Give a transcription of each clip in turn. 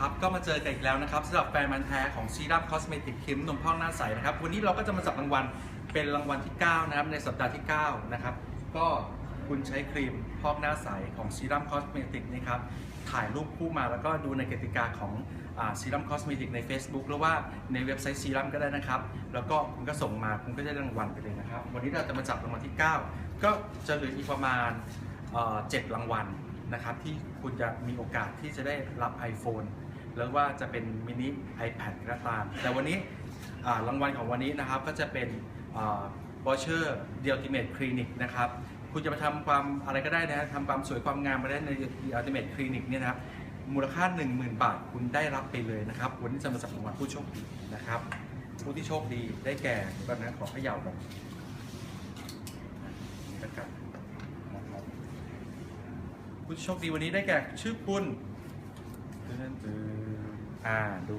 ครับก็มาเจอกันอีกแล้วนะครับสำหรับแฟนมันแท้ของซีรัมคอสเมติกครีมนมพอกหน้าใสนะครับ วันนี้เราก็จะมาจับรางวัลเป็นรางวัลที่ 9 นะครับ ในสัปดาห์ที่ 9 นะครับ ก็คุณใช้ครีมพอกหน้าใสของซีรัมคอสเมติกนี่ครับ ถ่ายรูปคู่มาแล้วก็ดูในกติกาของซีรัมคอสเมติกใน Facebook หรือว่าในเว็บไซต์ซีรัมก็ได้นะครับ แล้วก็คุณก็ส่งมาคุณก็ได้รางวัลไปเลยนะครับ วันนี้เราจะมาจับรางวัลที่ 9 ก็จะเหลืออีกประมาณเอ่อเจ็ดรางวัลนะครับที่คุณจะมีโอกาสที่จะได้รับ iPhone แล้วว่าจะเป็นมินิ iPad ก็ตาม แต่วันนี้รางวัลของวันนี้นะครับก็จะเป็นวอเชอร์เดีย t ติเม e คลินิกนะครับคุณจะมาทำความอะไรก็ได้นะทำความสวยความงามมาได้ในเดีย t ติเม e คลินิกเนี่ยนะครับมูลค่า 10,000 บาทคุณได้รับไปเลยนะครับ วันนี้จะมาจับรางวัลผู้โชคดีนะครับ ผู้ที่โชคดีได้แก่เดี๋ยวก่อนะขอเขย่าก่อนนี่แล้วกันนะครับผู้โชคดีวันนี้ได้แก่ชื่อคุณ อ่าดู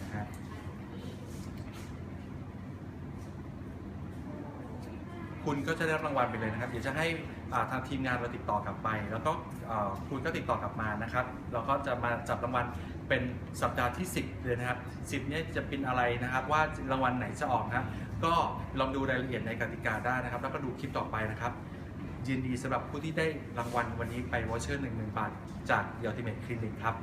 นะฮะคุณก็จะได้รับรางวัลไปเลยนะครับ เดี๋ยวจะให้ทางทีมงานเราติดต่อกลับไป แล้วก็คุณก็ติดต่อกลับมานะครับ เราก็จะมาจับรางวัลเป็นสัปดาห์ที่ 10เลยนะครับ10เนี่ยจะเป็นอะไรนะครับ ว่ารางวัลไหนจะออกนะก็ลองดูรายละเอียดในกติกาได้นะครับ แล้วก็ดูคลิปต่อไปนะครับ ยินดีสำหรับผู้ที่ได้รางวัลวันนี้ไปวอเชอร์1 0,000บาท จาก The Ultimate Clinic ครับ